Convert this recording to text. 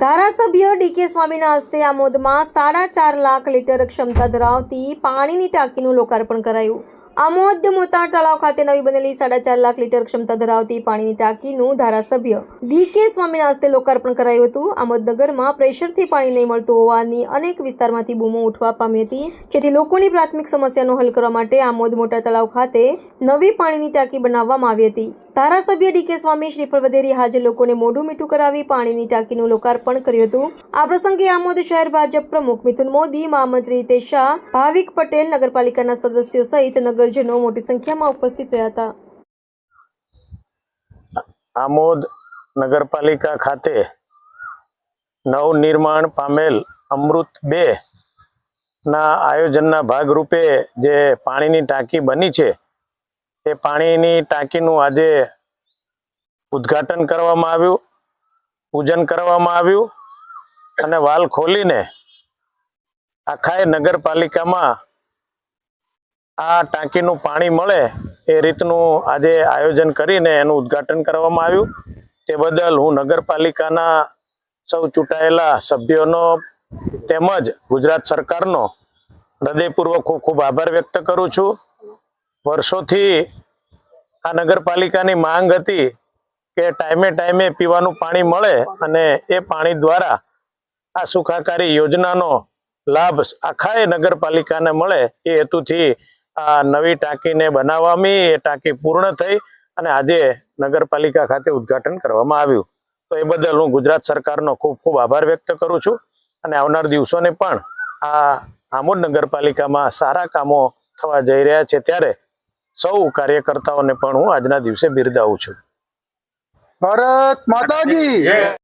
ધારાસભ્ય ડીકે સ્વામીના હસ્તે આમોદમાં સાડા ચાર લાખ લીટર ક્ષમતા ધરાવતી પાણીની ટાંકીનું લોકાર્પણ કરાયું. આમોદ મોતાર તળાવ ખાતે નવી બનેલી સાડા ચાર લાખ લીટર ક્ષમતા ધરાવતી પાણીની ટાંકીનું ધારાસભ્ય ડીકે સ્વામીના હસ્તે લોકાર્પણ કરાયું હતું. આમોદનગરમાં પ્રેશરથી પાણી નહીં મળતું હોવાની અનેક વિસ્તારમાંથી બૂમો ઉઠવા પામી હતી. જેથી લોકોની પ્રાથમિક સમસ્યાનો હલ કરવા માટે આમોદ મોટા તળાવ ખાતે નવી પાણીની ટાંકી બનાવવામાં આવી હતી. ધારાસભ્ય ડીકે સ્વામી શ્રીફળ વધેરી હાજર લોકોને મોઢું મીઠું કરાવી પાણીની ટાંકીનું લોકાર્પણ કર્યું હતું. આ પ્રસંગે આમોદ શહેર ભાજપ પ્રમુખ મિથુન મોદી, મહામંત્રી હિતેશ શાહ ભાવિક પટેલ, નગરપાલિકાના સદસ્યો સહિત નગરજનો મોટી સંખ્યામાં ઉપસ્થિત રહ્યા હતા. આમોદ નગરપાલિકા ખાતે નવનિર્માણ પામેલ અમૃત બે ના આયોજનના ભાગરૂપે જે પાણીની ટાંકી બની છે એ પાણીની ટાંકીનું આજે ઉદ્ઘાટન કરવામાં આવ્યું, પૂજન કરવામાં આવ્યું અને વાલ ખોલીને આખાય નગરપાલિકામાં આ ટાંકીનું પાણી મળે એ રીતનું આજે આયોજન કરીને એનું ઉદ્ઘાટન કરવામાં આવ્યું. તે બદલ હું નગરપાલિકાના સૌ ચૂંટાયેલા સભ્યોનો તેમજ ગુજરાત સરકારનો હૃદયપૂર્વક ખૂબ ખૂબ આભાર વ્યક્ત કરું છું. વર્ષોથી આ નગરપાલિકાની માંગ હતી કે ટાઈમે ટાઈમે પીવાનું પાણી મળે અને એ પાણી દ્વારા આ સુખાકારી યોજનાનો લાભ આખાય નગરપાલિકાને મળે એ હેતુથી આ નવી ટાંકીને બનાવવામાં એ ટાંકી પૂર્ણ થઈ અને આજે નગરપાલિકા ખાતે ઉદ્ઘાટન કરવામાં આવ્યું. તો એ બદલ હું ગુજરાત સરકારનો ખૂબ ખૂબ આભાર વ્યક્ત કરું છું અને આવનાર દિવસોને પણ આ આમોદ નગરપાલિકામાં સારા કામો થવા જઈ રહ્યા છે ત્યારે સૌ કાર્યકર્તાઓને પણ હું આજના દિવસે બિરદાવું છું. ભારત માતા કી